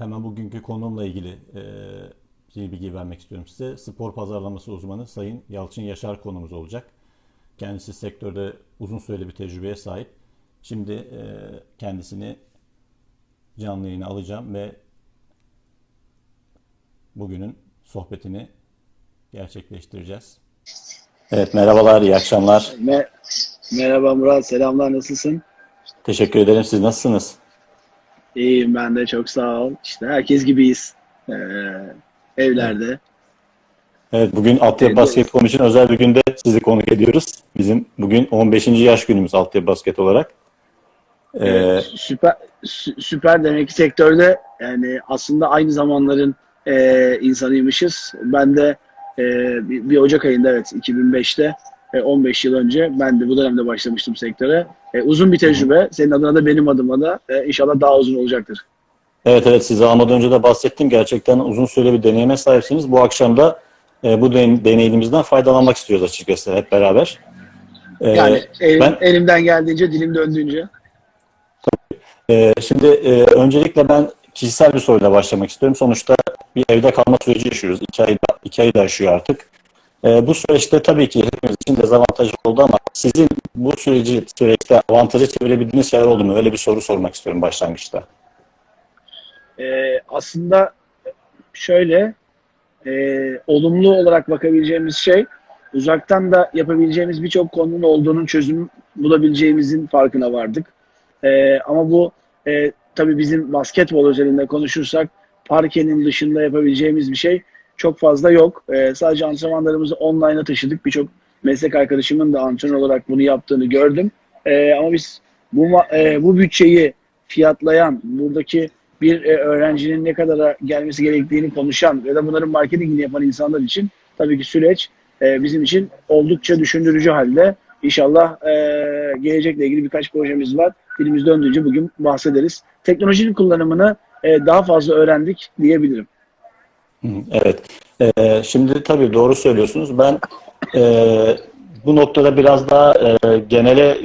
Hemen bugünkü konumla ilgili e, bir bilgi vermek istiyorum size. Spor pazarlaması uzmanı Sayın Yalçın Yaşar konumuz olacak. Kendisi sektörde uzun süreli bir tecrübeye sahip. Şimdi e, kendisini canlı yayına alacağım ve bugünün sohbetini gerçekleştireceğiz. Evet merhabalar, iyi akşamlar. Me- Merhaba Murat, selamlar nasılsın? Teşekkür ederim. Siz nasılsınız? İyiyim ben de çok sağ ol. İşte herkes gibiyiz. Ee, evlerde. Evet, bugün altyapı basket için özel bir günde sizi konuk ediyoruz. Bizim bugün 15. yaş günümüz altyapı basket olarak. Ee, Evet, süper sü- süper demek ki sektörde yani aslında aynı zamanların e, insanıymışız. Ben de e, bir, bir Ocak ayında evet 2005'te e, 15 yıl önce ben de bu dönemde başlamıştım sektöre. E, uzun bir tecrübe. Senin adına da benim adıma da e, inşallah daha uzun olacaktır. evet evet size almadan önce de bahsettim. Gerçekten uzun süreli bir deneyime sahipsiniz. Bu akşam da e, bu den- deneyimimizden faydalanmak istiyoruz açıkçası hep beraber. Yani elim- ben- elimden geldiğince, dilim döndüğünce. Şimdi e, öncelikle ben kişisel bir soruyla başlamak istiyorum. Sonuçta bir evde kalma süreci yaşıyoruz. İki ayda, iki ayı da aşıyor artık. Ee, bu süreçte tabii ki hepimiz için dezavantajlı oldu ama sizin bu süreci süreçte avantaja çevirebildiğiniz şeyler oldu mu? Öyle bir soru sormak istiyorum başlangıçta. Ee, aslında şöyle e, olumlu olarak bakabileceğimiz şey uzaktan da yapabileceğimiz birçok konunun olduğunun çözüm bulabileceğimizin farkına vardık. Ee, ama bu e, tabii bizim basketbol özelinde konuşursak parkenin dışında yapabileceğimiz bir şey çok fazla yok. Ee, sadece antrenmanlarımızı online'a taşıdık. Birçok meslek arkadaşımın da antrenör olarak bunu yaptığını gördüm. Ee, ama biz bu e, bu bütçeyi fiyatlayan, buradaki bir e, öğrencinin ne kadara gelmesi gerektiğini konuşan ya da bunların marketingini yapan insanlar için tabii ki süreç e, bizim için oldukça düşündürücü halde. İnşallah e, gelecekle ilgili birkaç projemiz var. Dilimiz döndüğünce bugün bahsederiz. Teknolojinin kullanımını e, daha fazla öğrendik diyebilirim. Evet. Ee, şimdi tabii doğru söylüyorsunuz. Ben e, bu noktada biraz daha e, genele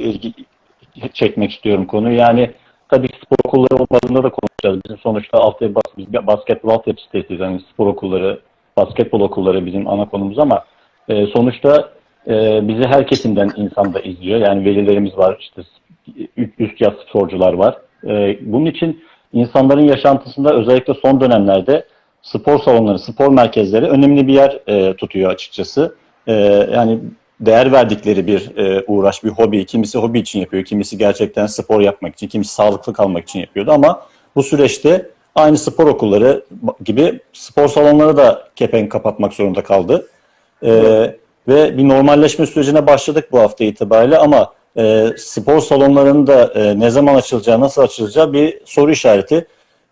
çekmek istiyorum konuyu. Yani tabii spor okulları olmadığında da konuşacağız. Bizim sonuçta altyapı, bas, biz basketbol altyapı sitesiyiz. Yani spor okulları, basketbol okulları bizim ana konumuz ama e, sonuçta e, bizi her kesimden insan da izliyor. Yani velilerimiz var, işte üst, yaş sporcular var. E, bunun için insanların yaşantısında özellikle son dönemlerde spor salonları, spor merkezleri önemli bir yer e, tutuyor açıkçası. E, yani değer verdikleri bir e, uğraş, bir hobi. Kimisi hobi için yapıyor, kimisi gerçekten spor yapmak için, kimisi sağlıklı kalmak için yapıyordu ama bu süreçte aynı spor okulları gibi spor salonları da kepenk kapatmak zorunda kaldı. E, ve bir normalleşme sürecine başladık bu hafta itibariyle ama e, spor salonlarının da e, ne zaman açılacağı, nasıl açılacağı bir soru işareti.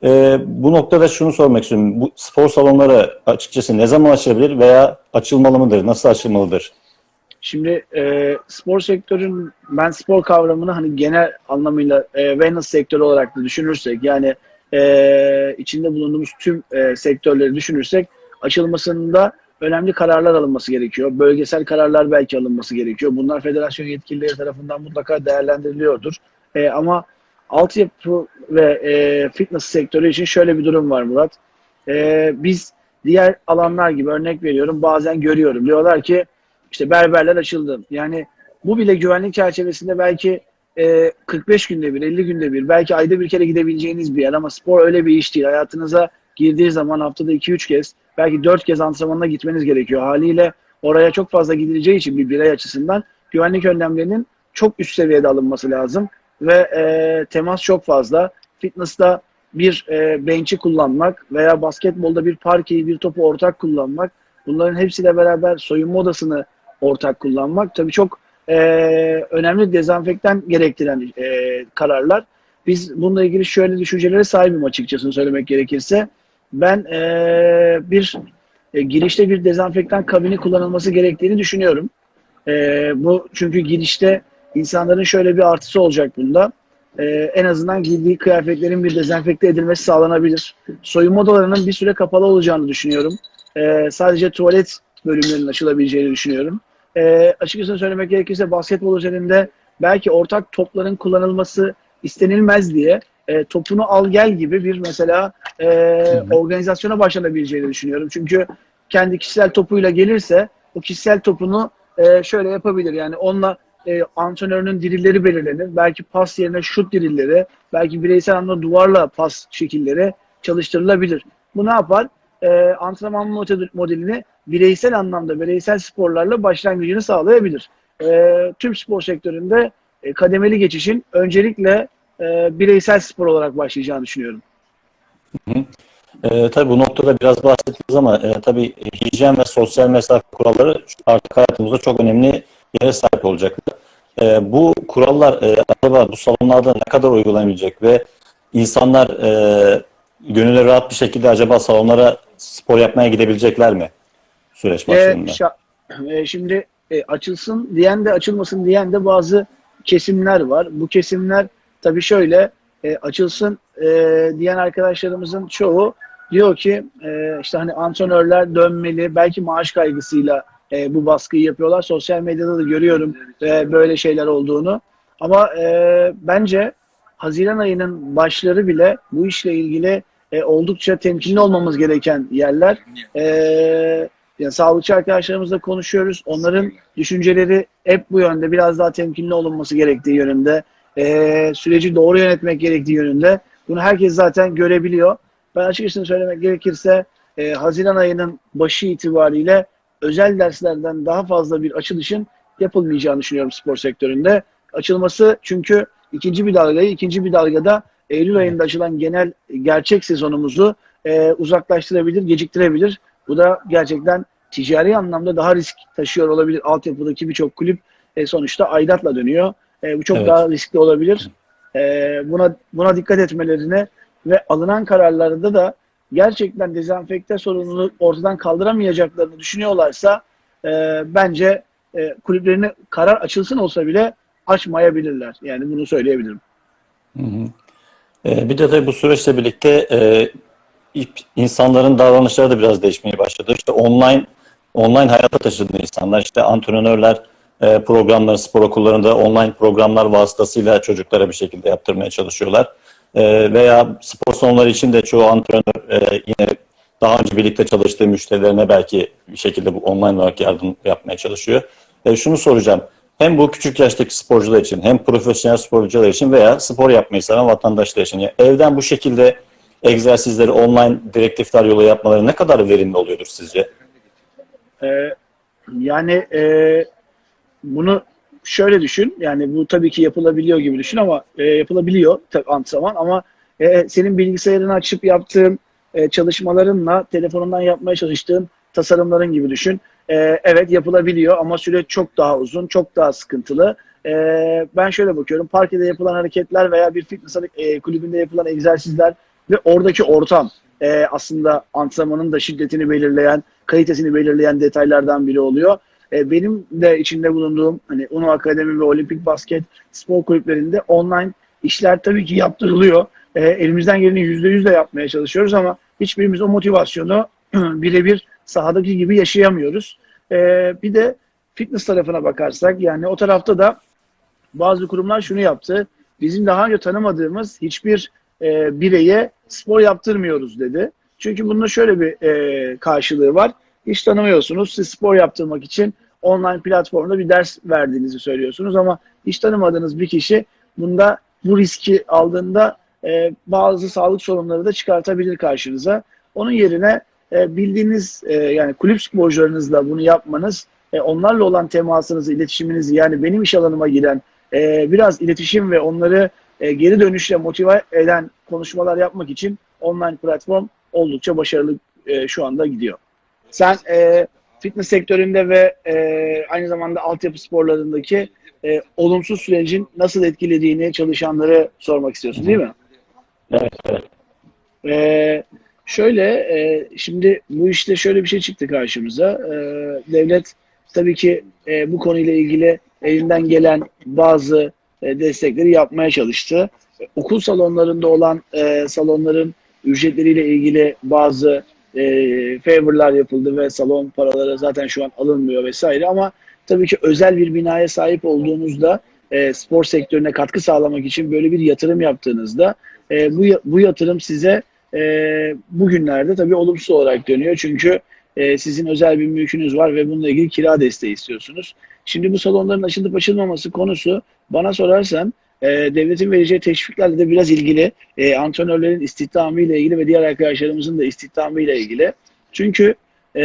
Ee, bu noktada şunu sormak istiyorum. Bu spor salonları açıkçası ne zaman açılabilir veya açılmalı mıdır? Nasıl açılmalıdır? Şimdi e, spor sektörün ben spor kavramını hani genel anlamıyla e, wellness sektörü olarak da düşünürsek yani e, içinde bulunduğumuz tüm e, sektörleri düşünürsek açılmasında önemli kararlar alınması gerekiyor. Bölgesel kararlar belki alınması gerekiyor. Bunlar federasyon yetkilileri tarafından mutlaka değerlendiriliyordur. E, ama altyapı ve e, fitness sektörü için şöyle bir durum var Murat. E, biz diğer alanlar gibi örnek veriyorum bazen görüyorum. Diyorlar ki işte berberler açıldı. Yani bu bile güvenlik çerçevesinde belki e, 45 günde bir, 50 günde bir, belki ayda bir kere gidebileceğiniz bir yer ama spor öyle bir iş değil. Hayatınıza girdiği zaman haftada 2-3 kez, belki 4 kez antrenmanına gitmeniz gerekiyor. Haliyle oraya çok fazla gidileceği için bir birey açısından güvenlik önlemlerinin çok üst seviyede alınması lazım ve e, temas çok fazla. Fitness'ta bir e, bench'i kullanmak veya basketbolda bir parkeyi, bir topu ortak kullanmak bunların hepsiyle beraber soyunma odasını ortak kullanmak tabii çok e, önemli dezenfektan gerektiren e, kararlar. Biz bununla ilgili şöyle düşüncelere sahibim açıkçası söylemek gerekirse. Ben e, bir e, girişte bir dezenfektan kabini kullanılması gerektiğini düşünüyorum. E, bu çünkü girişte insanların şöyle bir artısı olacak bunda. E, en azından giydiği kıyafetlerin bir dezenfekte edilmesi sağlanabilir. Soyunma odalarının bir süre kapalı olacağını düşünüyorum. E, sadece tuvalet bölümlerinin açılabileceğini düşünüyorum. E, açıkçası söylemek gerekirse basketbol üzerinde belki ortak topların kullanılması istenilmez diye e, topunu al gel gibi bir mesela e, organizasyona başlanabileceğini düşünüyorum. Çünkü kendi kişisel topuyla gelirse o kişisel topunu e, şöyle yapabilir. Yani onunla e, antrenörünün dirilleri belirlenir. Belki pas yerine şut dirilleri, belki bireysel anlamda duvarla pas şekilleri çalıştırılabilir. Bu ne yapar? E, antrenman model- modelini bireysel anlamda, bireysel sporlarla başlangıcını sağlayabilir. E, tüm spor sektöründe e, kademeli geçişin öncelikle e, bireysel spor olarak başlayacağını düşünüyorum. E, tabii bu noktada biraz bahsettiniz ama e, tabii hijyen ve sosyal mesafe kuralları artık hayatımızda çok önemli yere sahip olacaklar. E, bu kurallar e, acaba bu salonlarda ne kadar uygulanabilecek ve insanlar e, gönüllü rahat bir şekilde acaba salonlara spor yapmaya gidebilecekler mi süreç E, başladığında? şa- e, şimdi e, açılsın diyen de açılmasın diyen de bazı kesimler var. Bu kesimler tabii şöyle e, açılsın e, diyen arkadaşlarımızın çoğu diyor ki e, işte hani antrenörler dönmeli belki maaş kaygısıyla e, bu baskıyı yapıyorlar. Sosyal medyada da görüyorum e, böyle şeyler olduğunu. Ama e, bence Haziran ayının başları bile bu işle ilgili e, oldukça temkinli olmamız gereken yerler. E, yani sağlıkçı arkadaşlarımızla konuşuyoruz. Onların düşünceleri hep bu yönde. Biraz daha temkinli olunması gerektiği yönünde. E, süreci doğru yönetmek gerektiği yönünde. Bunu herkes zaten görebiliyor. Ben açıkçası söylemek gerekirse e, Haziran ayının başı itibariyle özel derslerden daha fazla bir açılışın yapılmayacağını düşünüyorum spor sektöründe. Açılması çünkü ikinci bir dalgayı, ikinci bir dalgada Eylül ayında açılan genel gerçek sezonumuzu e, uzaklaştırabilir, geciktirebilir. Bu da gerçekten ticari anlamda daha risk taşıyor olabilir. Altyapıdaki birçok kulüp e, sonuçta aidatla dönüyor. E, bu çok Evet. daha riskli olabilir. E, buna buna dikkat etmelerini ve alınan kararlarda da gerçekten dezenfekte sorununu ortadan kaldıramayacaklarını düşünüyorlarsa e, bence e, kulüplerini karar açılsın olsa bile açmayabilirler. Yani bunu söyleyebilirim. Hı hı. Ee, bir de tabii bu süreçle birlikte e, insanların davranışları da biraz değişmeye başladı. İşte online online hayata taşıdı insanlar. İşte antrenörler e, programları spor okullarında online programlar vasıtasıyla çocuklara bir şekilde yaptırmaya çalışıyorlar. E, veya spor salonları için de çoğu antrenör e, yine daha önce birlikte çalıştığı müşterilerine belki bir şekilde bu online olarak yardım yapmaya çalışıyor. E, şunu soracağım. Hem bu küçük yaştaki sporcular için hem profesyonel sporcular için veya spor yapmayı seven vatandaşlar için yani evden bu şekilde egzersizleri online direktifler yolu yapmaları ne kadar verimli oluyordur sizce? Ee, yani e, bunu şöyle düşün. Yani bu tabii ki yapılabiliyor gibi düşün ama e, yapılabiliyor tabii antrenman ama e, senin bilgisayarını açıp yaptığın e, çalışmalarınla telefonundan yapmaya çalıştığın tasarımların gibi düşün. E, evet yapılabiliyor ama süreç çok daha uzun, çok daha sıkıntılı. E, ben şöyle bakıyorum. Parkede yapılan hareketler veya bir fitness e, kulübünde yapılan egzersizler ve oradaki ortam e, aslında antrenmanın da şiddetini belirleyen, kalitesini belirleyen detaylardan biri oluyor. E, benim de içinde bulunduğum hani UNO Akademi ve Olimpik Basket spor kulüplerinde online işler tabii ki yaptırılıyor. E, elimizden geleni yüzde yüz de yapmaya çalışıyoruz ama hiçbirimiz o motivasyonu birebir sahadaki gibi yaşayamıyoruz. E, bir de fitness tarafına bakarsak yani o tarafta da bazı kurumlar şunu yaptı. Bizim daha önce tanımadığımız hiçbir e, bireye spor yaptırmıyoruz dedi. Çünkü bunun şöyle bir e, karşılığı var. Hiç tanımıyorsunuz. Siz spor yaptırmak için online platformda bir ders verdiğinizi söylüyorsunuz ama hiç tanımadığınız bir kişi bunda bu riski aldığında e, bazı sağlık sorunları da çıkartabilir karşınıza. Onun yerine e, bildiğiniz e, yani kulüp sporcularınızla bunu yapmanız, e, onlarla olan temasınızı, iletişiminizi yani benim iş alanıma giren e, biraz iletişim ve onları e, geri dönüşle motive eden konuşmalar yapmak için online platform oldukça başarılı e, şu anda gidiyor. Sen e, fitness sektöründe ve e, aynı zamanda altyapı sporlarındaki e, olumsuz sürecin nasıl etkilediğini çalışanları sormak istiyorsun değil mi? Evet, evet. Ee, şöyle, e, şimdi bu işte şöyle bir şey çıktı karşımıza. Ee, devlet tabii ki e, bu konuyla ilgili elinden gelen bazı e, destekleri yapmaya çalıştı. Okul salonlarında olan e, salonların ücretleriyle ilgili bazı e, favorlar yapıldı ve salon paraları zaten şu an alınmıyor vesaire ama tabii ki özel bir binaya sahip olduğunuzda e, spor sektörüne katkı sağlamak için böyle bir yatırım yaptığınızda e, bu bu yatırım size e, bugünlerde tabii olumsuz olarak dönüyor. Çünkü e, sizin özel bir mülkünüz var ve bununla ilgili kira desteği istiyorsunuz. Şimdi bu salonların açılıp açılmaması konusu bana sorarsan e, devletin vereceği teşviklerle de biraz ilgili. E, antrenörlerin istihdamı ile ilgili ve diğer arkadaşlarımızın da istihdamı ile ilgili. Çünkü e,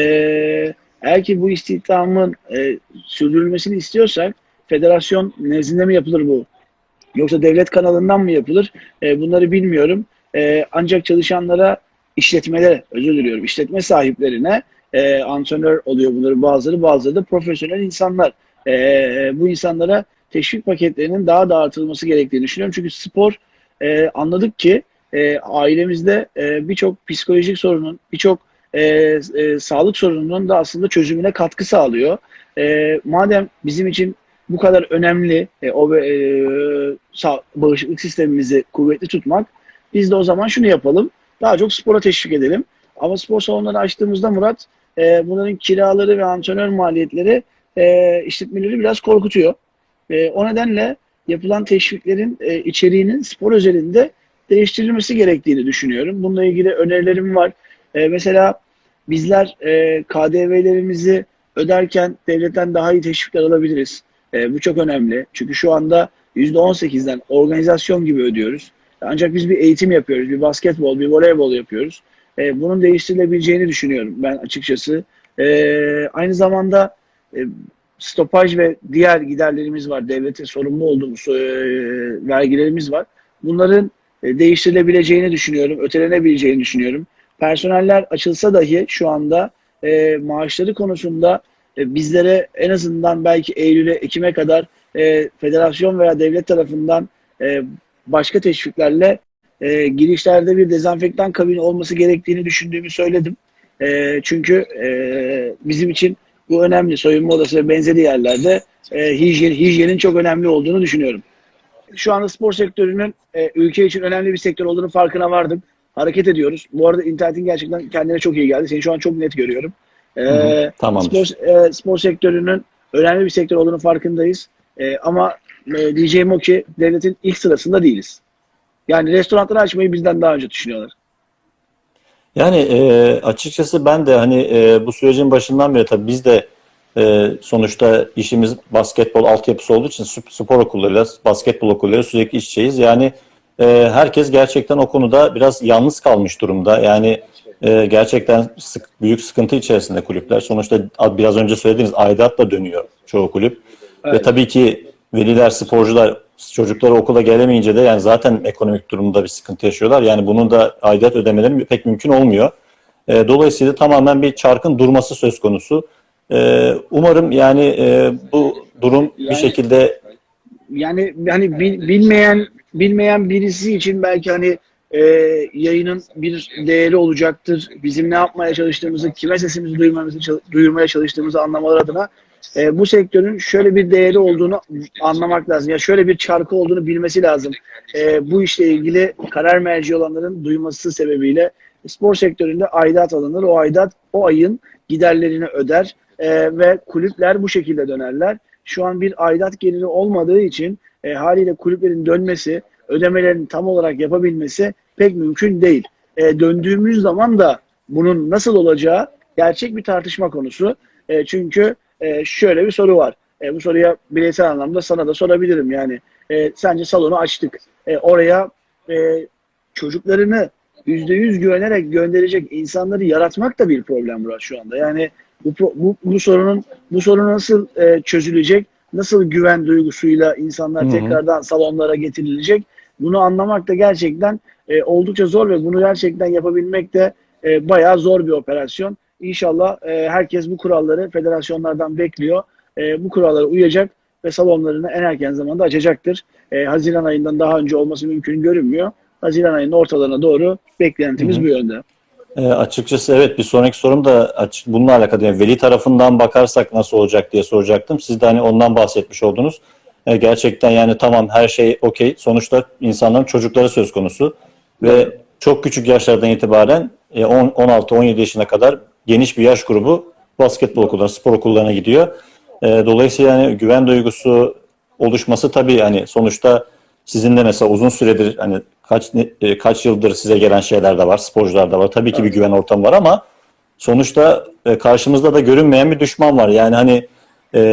eğer ki bu istihdamın e, sürdürülmesini istiyorsak federasyon nezdinde mi yapılır bu? Yoksa devlet kanalından mı yapılır? E, bunları bilmiyorum. E, ancak çalışanlara, işletmelere, özür diliyorum, işletme sahiplerine e, antrenör oluyor bunları bazıları, bazıları da profesyonel insanlar. E, bu insanlara teşvik paketlerinin daha da artırılması gerektiğini düşünüyorum. Çünkü spor e, anladık ki e, ailemizde e, birçok psikolojik sorunun, birçok e, e, sağlık sorununun da aslında çözümüne katkı sağlıyor. E, madem bizim için bu kadar önemli e, o e, sağ, bağışıklık sistemimizi kuvvetli tutmak, biz de o zaman şunu yapalım. Daha çok spora teşvik edelim. Ama spor salonları açtığımızda Murat, e, bunların kiraları ve antrenör maliyetleri e, işletmeleri biraz korkutuyor. E, o nedenle yapılan teşviklerin e, içeriğinin spor özelinde değiştirilmesi gerektiğini düşünüyorum. Bununla ilgili önerilerim var. E, mesela bizler e, KDV'lerimizi öderken devletten daha iyi teşvikler alabiliriz. E, bu çok önemli. Çünkü şu anda %18'den organizasyon gibi ödüyoruz. Ancak biz bir eğitim yapıyoruz, bir basketbol, bir voleybol yapıyoruz. E, bunun değiştirilebileceğini düşünüyorum ben açıkçası. E, aynı zamanda e, stopaj ve diğer giderlerimiz var. Devlete sorumlu olduğumuz e, vergilerimiz var. Bunların e, değiştirilebileceğini düşünüyorum, ötelenebileceğini düşünüyorum. Personeller açılsa dahi şu anda e, maaşları konusunda e, bizlere en azından belki Eylül'e, Ekim'e kadar e, federasyon veya devlet tarafından e, başka teşviklerle e, girişlerde bir dezenfektan kabini olması gerektiğini düşündüğümü söyledim. E, çünkü e, bizim için bu önemli. Soyunma odası ve benzeri yerlerde e, hijyen, hijyenin çok önemli olduğunu düşünüyorum. Şu anda spor sektörünün e, ülke için önemli bir sektör olduğunu farkına vardım. Hareket ediyoruz. Bu arada internetin gerçekten kendine çok iyi geldi. Seni şu an çok net görüyorum. E, tamamdır. spor, e, spor sektörünün önemli bir sektör olduğunu farkındayız. E, ama e, diyeceğim o ki devletin ilk sırasında değiliz. Yani restoranları açmayı bizden daha önce düşünüyorlar. Yani e, açıkçası ben de hani e, bu sürecin başından beri tabii biz de e, sonuçta işimiz basketbol altyapısı olduğu için sp- spor okullarıyla, basketbol okullarıyla sürekli iç içeyiz. Yani e, herkes gerçekten o konuda biraz yalnız kalmış durumda. Yani e, gerçekten sık, büyük sıkıntı içerisinde kulüpler. Sonuçta biraz önce söylediğiniz aidatla dönüyor çoğu kulüp. Ve Evet. tabii ki veliler, sporcular çocukları okula gelemeyince de yani zaten ekonomik durumda bir sıkıntı yaşıyorlar. Yani bunun da aidat ödemeleri pek mümkün olmuyor. E, dolayısıyla tamamen bir çarkın durması söz konusu. E, umarım yani e, bu durum bir şekilde yani hani bil- bilmeyen bilmeyen birisi için belki hani e, yayının bir değeri olacaktır. Bizim ne yapmaya çalıştığımızı, kime sesimizi duyurmaya çalıştığımızı anlamaları adına e, bu sektörün şöyle bir değeri olduğunu anlamak lazım. Ya şöyle bir çarkı olduğunu bilmesi lazım. E, bu işle ilgili karar merci olanların duyması sebebiyle spor sektöründe aidat alınır. O aidat o ayın giderlerini öder e, ve kulüpler bu şekilde dönerler. Şu an bir aidat geliri olmadığı için e, haliyle kulüplerin dönmesi, ödemelerini tam olarak yapabilmesi pek mümkün değil. E, döndüğümüz zaman da bunun nasıl olacağı gerçek bir tartışma konusu. E, çünkü e, şöyle bir soru var. E, bu soruya bireysel anlamda sana da sorabilirim. Yani e, sence salonu açtık. E, oraya e, çocuklarını yüzde yüz güvenerek gönderecek insanları yaratmak da bir problem Murat şu anda. Yani bu, bu, bu sorunun bu sorun nasıl e, çözülecek? Nasıl güven duygusuyla insanlar Hı hı. tekrardan salonlara getirilecek? Bunu anlamak da gerçekten e, oldukça zor ve bunu gerçekten yapabilmek de e, bayağı zor bir operasyon. İnşallah e, herkes bu kuralları federasyonlardan bekliyor. E, bu kurallara uyacak ve salonlarını en erken zamanda açacaktır. E, Haziran ayından daha önce olması mümkün görünmüyor. Haziran ayının ortalarına doğru beklentimiz Hı hı. bu yönde. E, açıkçası evet bir sonraki sorum da açık, bununla alakalı. Yani veli tarafından bakarsak nasıl olacak diye soracaktım. Siz de hani ondan bahsetmiş oldunuz. E, gerçekten yani tamam her şey okey. Sonuçta insanların çocukları söz konusu. Ve çok küçük yaşlardan itibaren e, 10 16-17 yaşına kadar geniş bir yaş grubu basketbol okullarına, spor okullarına gidiyor. E, dolayısıyla yani güven duygusu oluşması tabii hani sonuçta sizin de mesela uzun süredir hani kaç e, kaç yıldır size gelen şeyler de var, sporcular da var. Tabii ki bir güven ortamı var ama sonuçta e, karşımızda da görünmeyen bir düşman var. Yani hani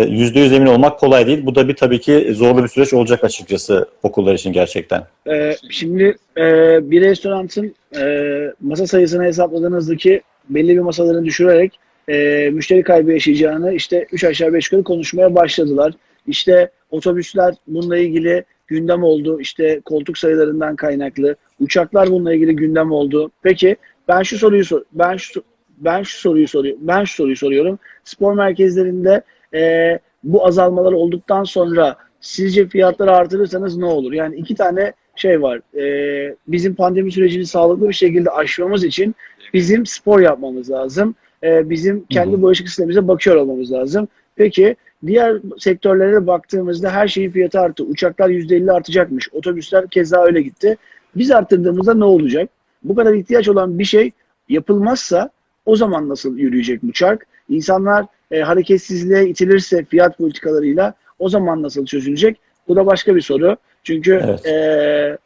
yüzde yüz emin olmak kolay değil. Bu da bir tabii ki zorlu bir süreç olacak açıkçası okullar için gerçekten. Ee, şimdi e, bir restoranın e, masa sayısını hesapladığınızdaki belli bir masalarını düşürerek e, müşteri kaybı yaşayacağını işte 3 aşağı 5 yukarı konuşmaya başladılar. İşte otobüsler bununla ilgili gündem oldu. İşte koltuk sayılarından kaynaklı. Uçaklar bununla ilgili gündem oldu. Peki ben şu soruyu sor ben şu ben şu soruyu soruyorum. Ben şu soruyu soruyorum. Spor merkezlerinde e, bu azalmalar olduktan sonra sizce fiyatları artırırsanız ne olur? Yani iki tane şey var. E, bizim pandemi sürecini sağlıklı bir şekilde aşmamız için bizim spor yapmamız lazım. E, bizim kendi bağışıklık sistemimize bakıyor olmamız lazım. Peki diğer sektörlere baktığımızda her şeyin fiyatı arttı. Uçaklar %50 artacakmış. Otobüsler keza öyle gitti. Biz arttırdığımızda ne olacak? Bu kadar ihtiyaç olan bir şey yapılmazsa o zaman nasıl yürüyecek bu çark? İnsanlar e, hareketsizliğe itilirse fiyat politikalarıyla o zaman nasıl çözülecek? Bu da başka bir soru. Çünkü Evet. e,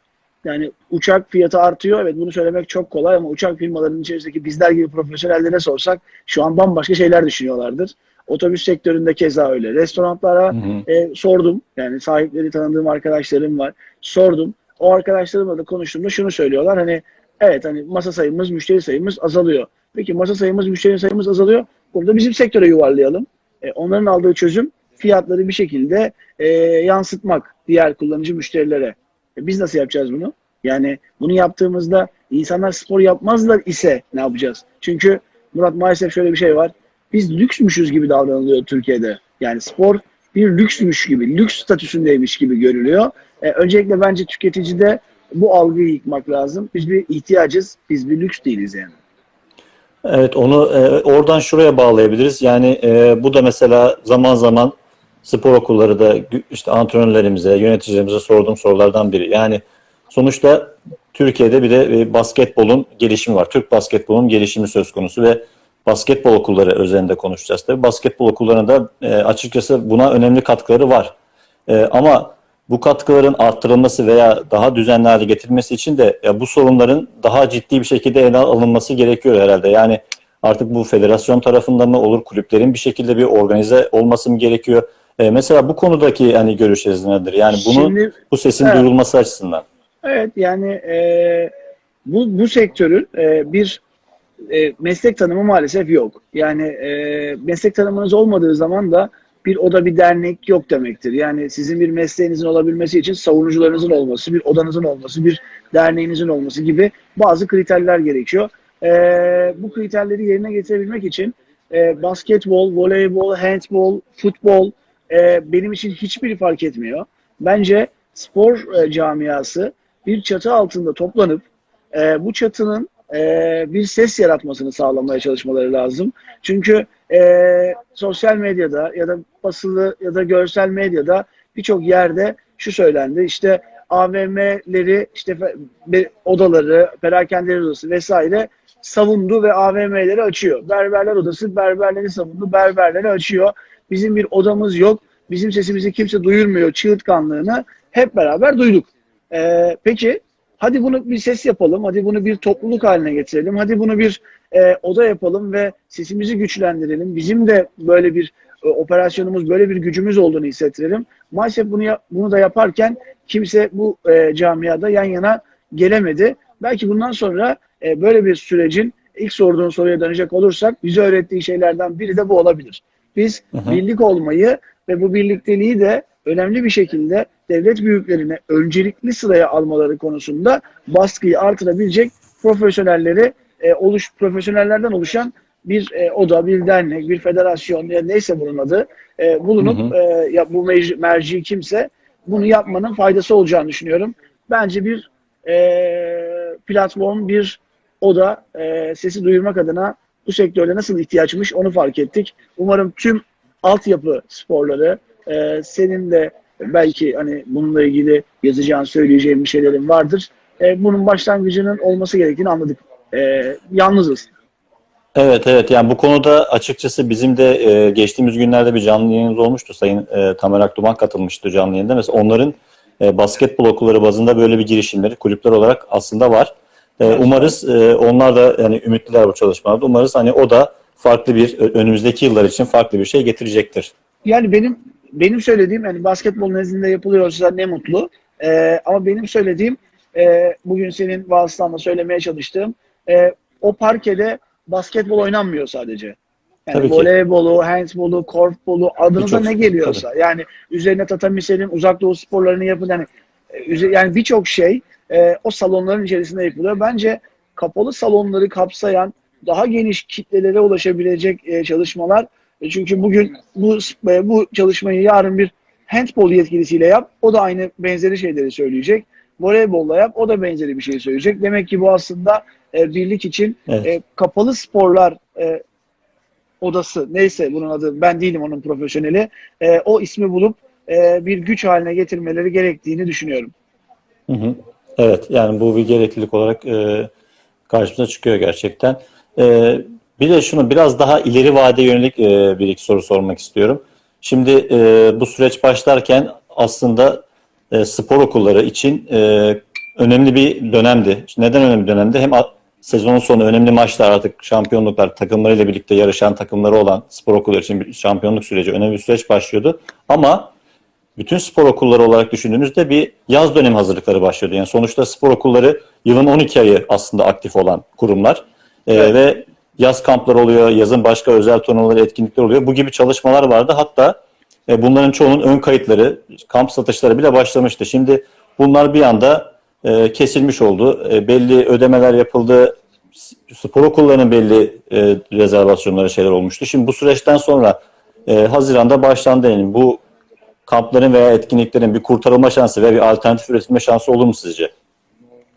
yani uçak fiyatı artıyor. Evet bunu söylemek çok kolay ama uçak firmalarının içerisindeki bizler gibi profesyonellere sorsak şu an bambaşka şeyler düşünüyorlardır. Otobüs sektöründe keza öyle. Restoranlara Hı hı. e, sordum. Yani sahipleri tanıdığım arkadaşlarım var. Sordum. O arkadaşlarımla da konuştuğumda şunu söylüyorlar. Hani evet hani masa sayımız, müşteri sayımız azalıyor. Peki masa sayımız, müşteri sayımız azalıyor. Burada bizim sektöre yuvarlayalım. E, onların aldığı çözüm fiyatları bir şekilde e, yansıtmak diğer kullanıcı müşterilere. E, biz nasıl yapacağız bunu? Yani bunu yaptığımızda insanlar spor yapmazlar ise ne yapacağız? Çünkü Murat maalesef şöyle bir şey var. Biz lüksmüşüz gibi davranılıyor Türkiye'de. Yani spor bir lüksmüş gibi, lüks statüsündeymiş gibi görülüyor. E, öncelikle bence tüketicide bu algıyı yıkmak lazım. Biz bir ihtiyacız, biz bir lüks değiliz yani. Evet onu e, oradan şuraya bağlayabiliriz. Yani e, bu da mesela zaman zaman spor okulları da işte antrenörlerimize, yöneticilerimize sorduğum sorulardan biri. Yani sonuçta Türkiye'de bir de e, basketbolun gelişimi var. Türk basketbolun gelişimi söz konusu ve basketbol okulları özelinde konuşacağız tabii. Basketbol okullarında e, açıkçası buna önemli katkıları var. E, ama bu katkıların arttırılması veya daha düzenli hale getirilmesi için de ya bu sorunların daha ciddi bir şekilde ele alınması gerekiyor herhalde. Yani artık bu federasyon tarafından mı olur, kulüplerin bir şekilde bir organize olması mı gerekiyor? E, mesela bu konudaki yani görüşleriniz nedir? Yani bunu Şimdi bu sesin Evet. duyulması açısından. Evet yani e, bu bu sektörün e, bir e, meslek tanımı maalesef yok. Yani e, meslek tanımınız olmadığı zaman da bir oda bir dernek yok demektir. Yani sizin bir mesleğinizin olabilmesi için savunucularınızın olması, bir odanızın olması, bir derneğinizin olması gibi bazı kriterler gerekiyor. E, bu kriterleri yerine getirebilmek için e, basketbol, voleybol, handbol, futbol e, benim için hiçbiri fark etmiyor. Bence spor e, camiası bir çatı altında toplanıp e, bu çatının e, bir ses yaratmasını sağlamaya çalışmaları lazım. Çünkü e, sosyal medyada ya da basılı ya da görsel medyada birçok yerde şu söylendi işte AVM'leri işte odaları, perakende odası vesaire savundu ve AVM'leri açıyor. Berberler odası berberleri savundu, berberleri açıyor. Bizim bir odamız yok. Bizim sesimizi kimse duyurmuyor çığırtkanlığını hep beraber duyduk. Ee, peki hadi bunu bir ses yapalım, hadi bunu bir topluluk haline getirelim, hadi bunu bir e, oda yapalım ve sesimizi güçlendirelim. Bizim de böyle bir e, operasyonumuz, böyle bir gücümüz olduğunu hissettirelim. Maalesef bunu yap- bunu da yaparken kimse bu e, camiada yan yana gelemedi. Belki bundan sonra e, böyle bir sürecin ilk sorduğun soruya dönecek olursak bize öğrettiği şeylerden biri de bu olabilir. Biz hı. birlik olmayı ve bu birlikteliği de önemli bir şekilde devlet büyüklerine öncelikli sıraya almaları konusunda baskıyı artırabilecek profesyonelleri e, oluş profesyonellerden oluşan bir e, oda, bir dernek, bir federasyon ya neyse bunun adı e, bulunup Hı hı. e, ya bu mec- merci kimse bunu yapmanın faydası olacağını düşünüyorum. Bence bir e, platform, bir oda e, sesi duyurmak adına bu sektörde nasıl ihtiyaçmış onu fark ettik. Umarım tüm altyapı sporları e, senin de belki hani bununla ilgili yazacağın, söyleyeceğin bir şeylerin vardır. E, bunun başlangıcının olması gerektiğini anladık. E, yalnızız. Evet evet yani bu konuda açıkçası bizim de e, geçtiğimiz günlerde bir canlı yayınımız olmuştu. Sayın e, Tamer Akduman katılmıştı canlı yayında. Mesela onların e, basketbol okulları bazında böyle bir girişimleri kulüpler olarak aslında var. E, umarız e, onlar da yani ümitliler bu çalışmalarda. Umarız hani o da farklı bir önümüzdeki yıllar için farklı bir şey getirecektir. Yani benim benim söylediğim yani basketbol nezdinde yapılıyorsa ne mutlu. Ee, ama benim söylediğim e, bugün senin vasıtanla söylemeye çalıştığım e, o parkede basketbol oynanmıyor sadece. Yani Tabii ki. voleybolu, handbolu, korfbolu adınıza ne geliyorsa. Yani üzerine tatami serin, uzak doğu sporlarını yapın. Yani, e, yani birçok şey e, o salonların içerisinde yapılıyor. Bence kapalı salonları kapsayan daha geniş kitlelere ulaşabilecek e, çalışmalar e, Çünkü bugün bu e, bu çalışmayı yarın bir handbol yetkilisiyle yap. O da aynı benzeri şeyleri söyleyecek. Voleybolla yap. O da benzeri bir şey söyleyecek. Demek ki bu aslında e, birlik için Evet. e, kapalı sporlar e, odası neyse bunun adı ben değilim onun profesyoneli. E, o ismi bulup e, bir güç haline getirmeleri gerektiğini düşünüyorum. Hı hı. Evet yani bu bir gereklilik olarak e, karşımıza çıkıyor gerçekten. E, bir de şunu biraz daha ileri vade yönelik e, bir iki soru sormak istiyorum. Şimdi e, bu süreç başlarken aslında e, spor okulları için e, önemli bir dönemdi. Neden önemli bir dönemdi? Hem sezonun sonu önemli maçlar artık şampiyonluklar takımlarıyla birlikte yarışan takımları olan spor okulları için bir şampiyonluk süreci önemli bir süreç başlıyordu. Ama bütün spor okulları olarak düşündüğünüzde bir yaz dönemi hazırlıkları başlıyordu. Yani sonuçta spor okulları yılın 12 ayı aslında aktif olan kurumlar Ee, Evet. ve yaz kampları oluyor, yazın başka özel turnuvaları, etkinlikler oluyor. Bu gibi çalışmalar vardı. Hatta e, bunların çoğunun ön kayıtları, kamp satışları bile başlamıştı. Şimdi bunlar bir anda e, kesilmiş oldu. E, belli ödemeler yapıldı. Spor okullarının belli e, rezervasyonları şeyler olmuştu. Şimdi bu süreçten sonra e, Haziran'da başlandı. Yani bu kampların veya etkinliklerin bir kurtarılma şansı veya bir alternatif üretilme şansı olur mu sizce?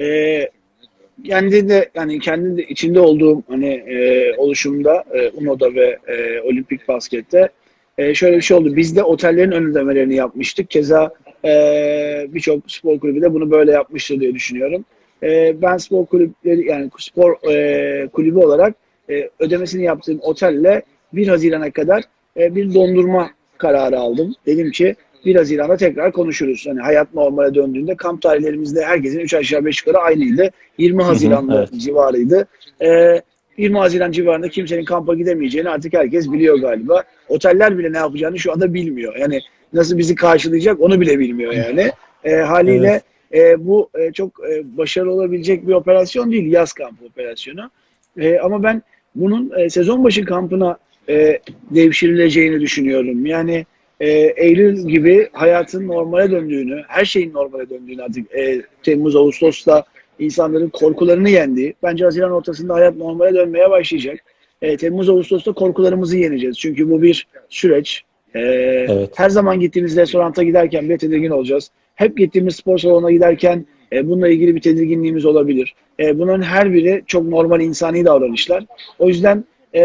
Ee, kendi de yani kendi de içinde olduğum hani e, oluşumda e, UNO'da ve e, Olimpik Basket'te e, şöyle bir şey oldu. Biz de otellerin ön ödemelerini yapmıştık. Keza e, birçok spor kulübü de bunu böyle yapmıştır diye düşünüyorum. E, ben spor kulüpleri yani spor e, kulübü olarak e, ödemesini yaptığım otelle 1 Haziran'a kadar e, bir dondurma kararı aldım. Dedim ki 1 Haziran'da tekrar konuşuruz. Hani hayat normale döndüğünde kamp tarihlerimizde herkesin 3 aşağı 5 yukarı aynıydı. 20 Haziran'da evet. civarıydı. Ee, 20 Haziran civarında kimsenin kampa gidemeyeceğini artık herkes biliyor galiba. Oteller bile ne yapacağını şu anda bilmiyor. Yani nasıl bizi karşılayacak onu bile bilmiyor yani. Ee, haliyle e, bu e, çok e, başarılı olabilecek bir operasyon değil. Yaz kampı operasyonu. E, ama ben bunun e, sezon başı kampına e, devşirileceğini düşünüyorum. Yani e, Eylül gibi hayatın normale döndüğünü, her şeyin normale döndüğünü artık e, Temmuz, Ağustos'ta insanların korkularını yendiği, bence Haziran ortasında hayat normale dönmeye başlayacak. E, Temmuz, Ağustos'ta korkularımızı yeneceğiz. Çünkü bu bir süreç. E, Evet. Her zaman gittiğimiz restoranta giderken bir tedirgin olacağız. Hep gittiğimiz spor salonuna giderken e, bununla ilgili bir tedirginliğimiz olabilir. E, bunların her biri çok normal insani davranışlar. O yüzden e,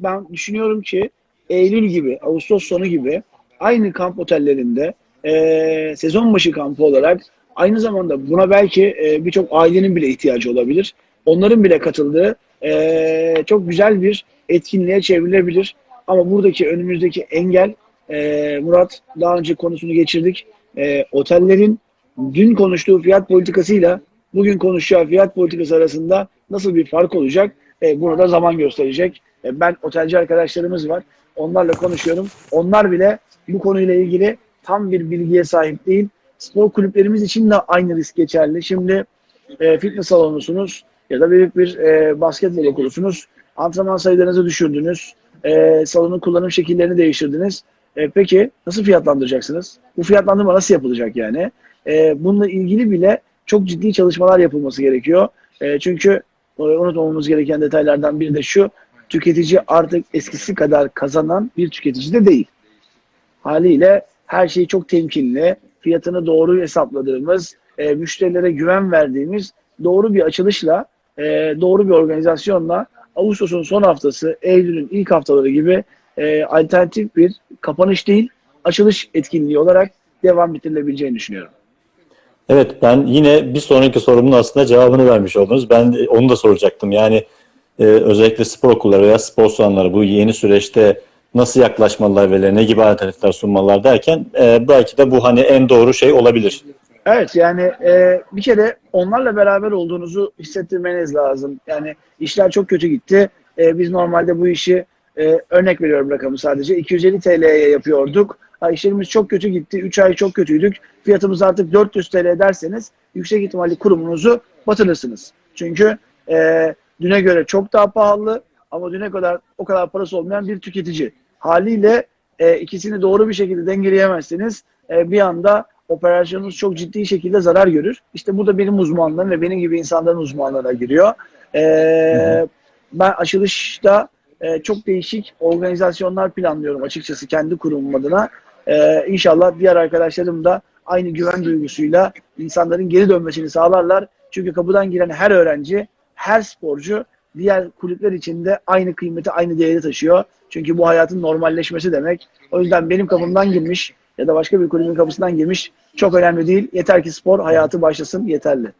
ben düşünüyorum ki Eylül gibi, Ağustos sonu gibi aynı kamp otellerinde e, sezon başı kampı olarak aynı zamanda buna belki e, birçok ailenin bile ihtiyacı olabilir. Onların bile katıldığı e, çok güzel bir etkinliğe çevrilebilir. Ama buradaki önümüzdeki engel e, Murat daha önce konusunu geçirdik. E, otellerin dün konuştuğu fiyat politikasıyla bugün konuşacağı fiyat politikası arasında nasıl bir fark olacak? E, bunu da zaman gösterecek. E, ben otelci arkadaşlarımız var. Onlarla konuşuyorum. Onlar bile bu konuyla ilgili tam bir bilgiye sahip değil. Spor kulüplerimiz için de aynı risk geçerli. Şimdi e, fitness salonusunuz ya da büyük bir e, basketbol okulusunuz. Antrenman sayılarınızı düşürdünüz. E, salonun kullanım şekillerini değiştirdiniz. E, peki nasıl fiyatlandıracaksınız? Bu fiyatlandırma nasıl yapılacak yani? E, bununla ilgili bile çok ciddi çalışmalar yapılması gerekiyor. E, çünkü e, unutmamamız gereken detaylardan biri de şu. Tüketici artık eskisi kadar kazanan bir tüketici de değil. Haliyle her şeyi çok temkinli, fiyatını doğru hesapladığımız, e, müşterilere güven verdiğimiz doğru bir açılışla, e, doğru bir organizasyonla Ağustos'un son haftası, Eylül'ün ilk haftaları gibi e, alternatif bir kapanış değil, açılış etkinliği olarak devam ettirilebileceğini düşünüyorum. Evet ben yine bir sonraki sorumun aslında cevabını vermiş oldunuz. Ben onu da soracaktım. Yani e, özellikle spor okulları veya spor salonları bu yeni süreçte nasıl yaklaşmalılar ve ne gibi alternatifler sunmalılar derken e, belki de bu hani en doğru şey olabilir. Evet yani e, bir kere onlarla beraber olduğunuzu hissettirmeniz lazım. Yani işler çok kötü gitti. E, biz normalde bu işi e, örnek veriyorum rakamı sadece 250 TL'ye yapıyorduk. Ha, işlerimiz çok kötü gitti. 3 ay çok kötüydük. Fiyatımız artık 400 TL derseniz yüksek ihtimalle kurumunuzu batırırsınız. Çünkü e, düne göre çok daha pahalı ama düne kadar o kadar parası olmayan bir tüketici. Haliyle e, ikisini doğru bir şekilde dengeleyemezseniz e, bir anda operasyonunuz çok ciddi şekilde zarar görür. İşte burada benim uzmanlığım ve benim gibi insanların uzmanlığına giriyor. Ee, ben açılışta e, çok değişik organizasyonlar planlıyorum açıkçası kendi kurumum adına. Ee, inşallah diğer arkadaşlarım da aynı güven duygusuyla insanların geri dönmesini sağlarlar. Çünkü kapıdan giren her öğrenci, her sporcu diğer kulüpler içinde aynı kıymeti, aynı değeri taşıyor. Çünkü bu hayatın normalleşmesi demek. O yüzden benim kapımdan girmiş ya da başka bir kulübün kapısından girmiş çok önemli değil. Yeter ki spor hayatı başlasın yeterli.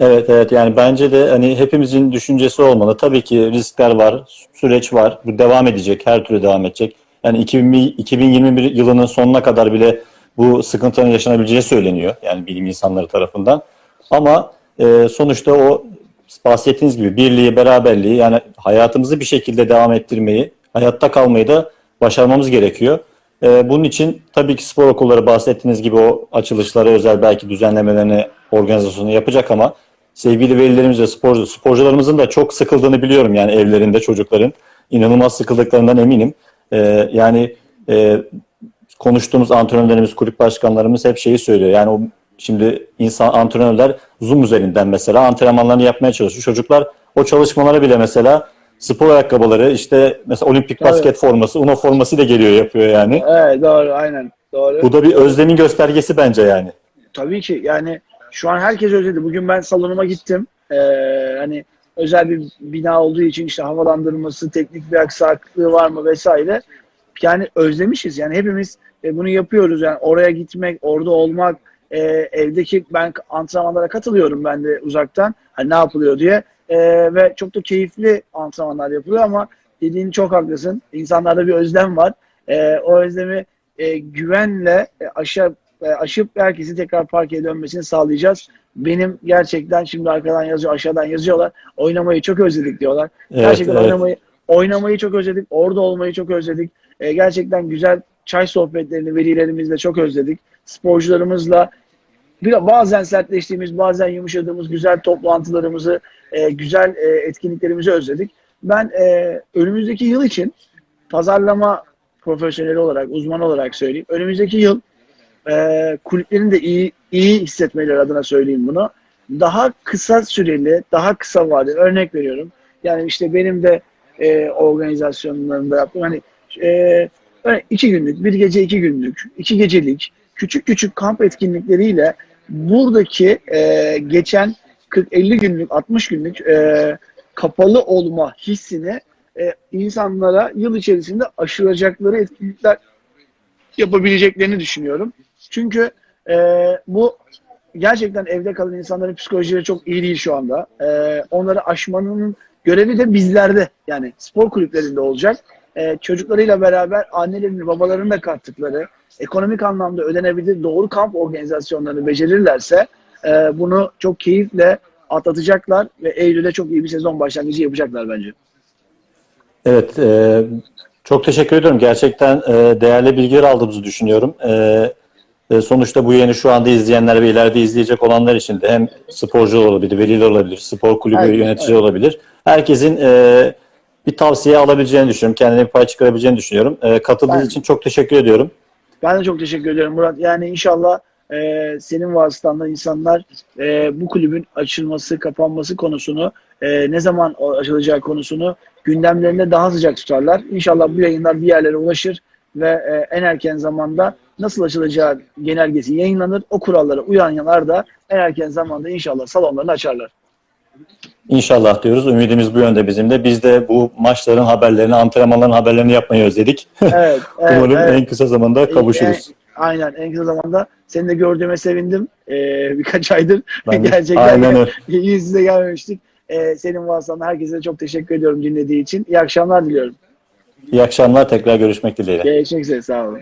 Evet evet yani bence de hani hepimizin düşüncesi olmalı. Tabii ki riskler var, süreç var. Bu devam edecek, her türlü devam edecek. Yani 2000 2021 yılının sonuna kadar bile bu sıkıntıların yaşanabileceği söyleniyor. Yani bilim insanları tarafından. Ama e, sonuçta o bahsettiğiniz gibi birliği, beraberliği yani hayatımızı bir şekilde devam ettirmeyi, hayatta kalmayı da başarmamız gerekiyor. E, bunun için tabii ki spor okulları bahsettiğiniz gibi o açılışlara özel belki düzenlemelerini, organizasyonu yapacak ama sevgili velilerimiz ve sporcu, sporcularımızın da çok sıkıldığını biliyorum yani evlerinde çocukların. inanılmaz sıkıldıklarından eminim. E, yani e, konuştuğumuz antrenörlerimiz, kulüp başkanlarımız hep şeyi söylüyor. Yani o şimdi insan antrenörler Zoom üzerinden mesela antrenmanlarını yapmaya çalışıyor. Çocuklar o çalışmalara bile mesela spor ayakkabıları işte mesela olimpik Tabii. basket forması, UNO forması da geliyor yapıyor yani. Evet doğru aynen doğru. Bu da bir özlemin göstergesi bence yani. Tabii ki yani şu an herkes özledi. Bugün ben salonuma gittim. Ee, hani özel bir bina olduğu için işte havalandırması, teknik bir aksaklığı var mı vesaire. Yani özlemişiz. Yani hepimiz e, bunu yapıyoruz. Yani oraya gitmek, orada olmak, e, evdeki ben antrenmanlara katılıyorum ben de uzaktan. Hani ne yapılıyor diye. E, ve çok da keyifli antrenmanlar yapılıyor ama dediğin çok haklısın. İnsanlarda bir özlem var. E, o özlemi e, güvenle e, aşağı e, aşıp herkesin tekrar parkeye dönmesini sağlayacağız. Benim gerçekten şimdi arkadan yazıyor, aşağıdan yazıyorlar. Oynamayı çok özledik diyorlar. Evet, gerçekten evet. oynamayı oynamayı çok özledik. Orada olmayı çok özledik. E, gerçekten güzel çay sohbetlerini velilerimizle çok özledik. Sporcularımızla bazen sertleştiğimiz, bazen yumuşadığımız güzel toplantılarımızı, e, güzel e, etkinliklerimizi özledik. Ben e, önümüzdeki yıl için pazarlama profesyoneli olarak, uzman olarak söyleyeyim. Önümüzdeki yıl e, kulüplerin de iyi iyi hissetmeleri adına söyleyeyim bunu. Daha kısa süreli, daha kısa vadeli örnek veriyorum. Yani işte benim de e, organizasyonlarımda yaptığım hani e, iki günlük, bir gece iki günlük, iki gecelik küçük küçük kamp etkinlikleriyle buradaki e, geçen 40-50 günlük, 60 günlük e, kapalı olma hissini e, insanlara yıl içerisinde aşılacakları etkinlikler yapabileceklerini düşünüyorum. Çünkü e, bu gerçekten evde kalan insanların psikolojileri çok iyi değil şu anda. E, onları aşmanın görevi de bizlerde yani spor kulüplerinde olacak. E, çocuklarıyla beraber annelerin babaların da kattıkları ekonomik anlamda ödenebilir doğru kamp organizasyonlarını becerirlerse e, bunu çok keyifle atlatacaklar ve Eylül'e çok iyi bir sezon başlangıcı yapacaklar bence. Evet, e, çok teşekkür ediyorum. Gerçekten e, değerli bilgiler aldığımızı düşünüyorum. E, e, sonuçta bu yayını şu anda izleyenler ve ileride izleyecek olanlar için de hem sporcu olabilir, veliler olabilir, spor kulübü Aynen, yönetici olabilir. Herkesin e, bir tavsiye alabileceğini düşünüyorum. Kendine bir pay çıkarabileceğini düşünüyorum. E, katıldığınız Ben- için çok teşekkür ediyorum. Ben de çok teşekkür ederim Murat. Yani inşallah e, senin vasıtanla insanlar e, bu kulübün açılması, kapanması konusunu, e, ne zaman açılacağı konusunu gündemlerinde daha sıcak tutarlar. İnşallah bu yayınlar bir yerlere ulaşır ve e, en erken zamanda nasıl açılacağı genelgesi yayınlanır. O kurallara uyanlar da en erken zamanda inşallah salonlarını açarlar. İnşallah diyoruz. Ümidimiz bu yönde bizim de. Biz de bu maçların haberlerini, antrenmanların haberlerini yapmayı özledik. Evet, evet, Umarım evet. en kısa zamanda kavuşuruz. En- aynen en kısa zamanda seni de gördüğüme sevindim. E, birkaç aydır Ben gerçekten Aynen öyle. yüz yüze gelmemiştik. Ee, senin vasıtanla herkese çok teşekkür ediyorum dinlediği için. İyi akşamlar diliyorum. İyi akşamlar. Tekrar görüşmek dileğiyle. Görüşmek üzere. Sağ olun.